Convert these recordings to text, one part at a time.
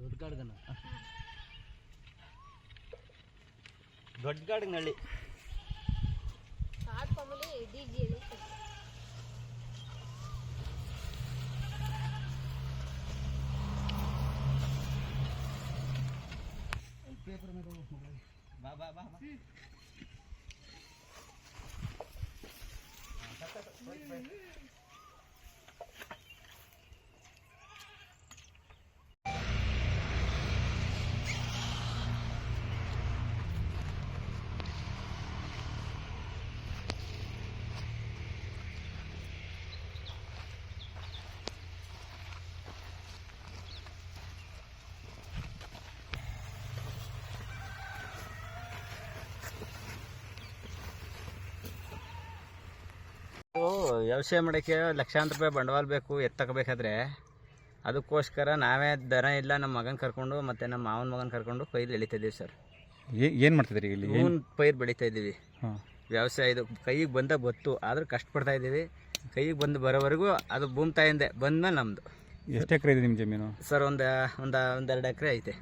ದೊಡ್ಡ ಗಾಡ್ಗನ ದೊಡ್ಡ ಗಾಡ್ಗನಳ್ಳಿ ಕಾಡು ಮಾಮೂಲಿ ಡಿ ಜಿ ಬಾ ಬಾ ಬಾ ಇದು ವ್ಯವಸಾಯ ಮಾಡೋಕ್ಕೆ ಲಕ್ಷಾಂತರ ರೂಪಾಯಿ ಬಂಡವಾಳ ಬೇಕು ಎತ್ತಕಬೇಕಾದ್ರೆ ಅದಕ್ಕೋಸ್ಕರ ನಾವೇ ದರ ಇಲ್ಲ ನಮ್ಮ ಮಗನ ಕರ್ಕೊಂಡು ಮತ್ತು ನಮ್ಮ ಮಾವನ ಮಗನ ಕರ್ಕೊಂಡು ಪೈರು ಎಳಿತಾ ಇದ್ದೀವಿ ಸರ್. ಏನು ಮಾಡ್ತಿದ್ರಿ ಇಲ್ಲಿ? ಏನು ಹೂವಿನ ಪೈರು ಬೆಳೀತಾ ಇದ್ದೀವಿ ವ್ಯವಸಾಯ ಇದು ಕೈಗೆ ಬಂದ ಬತ್ತು ಆದರೂ ಕಷ್ಟಪಡ್ತಾ ಇದ್ದೀವಿ ಕೈಗೆ ಬಂದು ಬರೋವರೆಗೂ ಅದು ಭೂಮಿ ತಾಯಿಂದೆ ಬಂದ್ಮೇಲೆ ನಮ್ಮದು ಎಷ್ಟು ಎಕರೆ ಇದೆ ನಿಮ್ಮ ಜಮೀನು? ಸರ್ ಒಂದು ಒಂದು ಒಂದು ಎರಡು ಎಕರೆ ಐತೆ.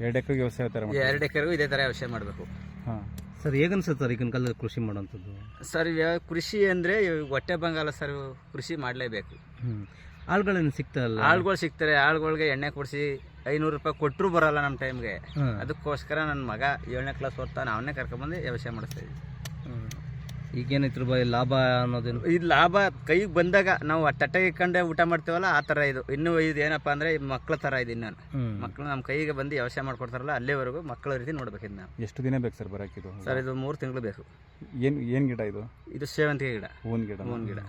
ಎರಡು ಎಕರೆಗೆ ವ್ಯವಸಾಯ ಥರ ಎರಡು ಎಕರೆಗೂ ಇದೇ ಥರ ವ್ಯವಸಾಯ ಮಾಡಬೇಕು. ಹಾಂ. ಸರ್ ಹೇಗನ್ಸುತ್ತೆ ಸರ್ ಈಗಿನ ಕಾಲದಲ್ಲಿ ಕೃಷಿ ಮಾಡೋಂಥದ್ದು ಸರ್ ಕೃಷಿ ಅಂದರೆ ಹೊಟ್ಟೆ ಬಂಗಾಲ ಸರ್ ಕೃಷಿ ಮಾಡಲೇಬೇಕು. ಆಳುಗಳೇನು ಸಿಗ್ತಾರಲ್ಲ ಆಳುಗಳು ಸಿಗ್ತಾರೆ ಆಳುಗಳಿಗೆ ಎಣ್ಣೆ ಕೊಡಿಸಿ ಐನೂರು ರೂಪಾಯಿ ಕೊಟ್ಟರು ಬರಲ್ಲ ನಮ್ಮ ಟೈಮ್ಗೆ ಅದಕ್ಕೋಸ್ಕರ ನನ್ನ ಮಗ ಏಳನೇ ಕ್ಲಾಸ್ ಓದ್ತಾನೆ ಅವನ್ನೇ ಕರ್ಕೊಂಬಂದು ವ್ಯವಸಾಯ ಮಾಡಿಸ್ತಾ ಇದ್ವಿ ಈಗೇನು ಇದ್ರ ಬಗ್ಗೆ ಲಾಭ ಅನ್ನೋದೇನು? ಇದು ಲಾಭ ಕೈಗೆ ಬಂದಾಗ ನಾವು ತಟ್ಟೆಗೆ ಕಂಡೆ ಊಟ ಮಾಡ್ತೀವಲ್ಲ ಆ ಥರ ಇದು. ಇನ್ನು ಇದು ಏನಪ್ಪ ಅಂದರೆ ಮಕ್ಕಳ ಥರ ಇದು ನಾನು ಮಕ್ಕಳು ನಮ್ಮ ಕೈಗೆ ಬಂದು ವ್ಯವಸಾಯ ಮಾಡ್ಕೊಡ್ತಾರಲ್ಲ ಅಲ್ಲಿವರೆಗೂ ಮಕ್ಕಳ ರೀತಿ ನೋಡ್ಬೇಕಿದ್ದು ನಾವು ಎಷ್ಟು ದಿನ ಬೇಕು ಸರ್ ಬರೋಕ್ಕಿದು ಸರ್ ಇದು ಮೂರು ತಿಂಗಳು ಬೇಕು. ಏನು ಏನು ಗಿಡ ಇದು? ಇದು ಸೇವಂತಿಗೆ ಗಿಡ. ಹೂವಿನ ಗಿಡ. ಹೂವಿನ ಗಿಡ.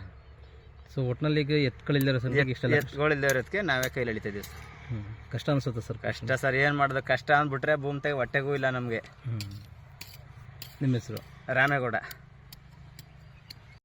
ಸೊ ಒಟ್ನಲ್ಲಿ ಈಗ ಎತ್ಗಳಿಲ್ಲರ ಸರ್ ಇಷ್ಟೆಲ್ಲ ಎತ್ಗಳಿಲ್ಲದೆ ಇರೋದಕ್ಕೆ ನಾವೇ ಕೈಲಿ ಎಳಿತಾ ಸರ್. ಕಷ್ಟ ಅನ್ಸುತ್ತೆ ಸರ್? ಕಷ್ಟ ಸರ್ ಏನು ಮಾಡೋದು? ಕಷ್ಟ ಅಂದ್ಬಿಟ್ರೆ ಭೂಮಿ ಹೊಟ್ಟೆಗೂ ಇಲ್ಲ ನಮಗೆ. ನಿಮ್ಮ ಹೆಸರು? ರಾಮೇಗೌಡ.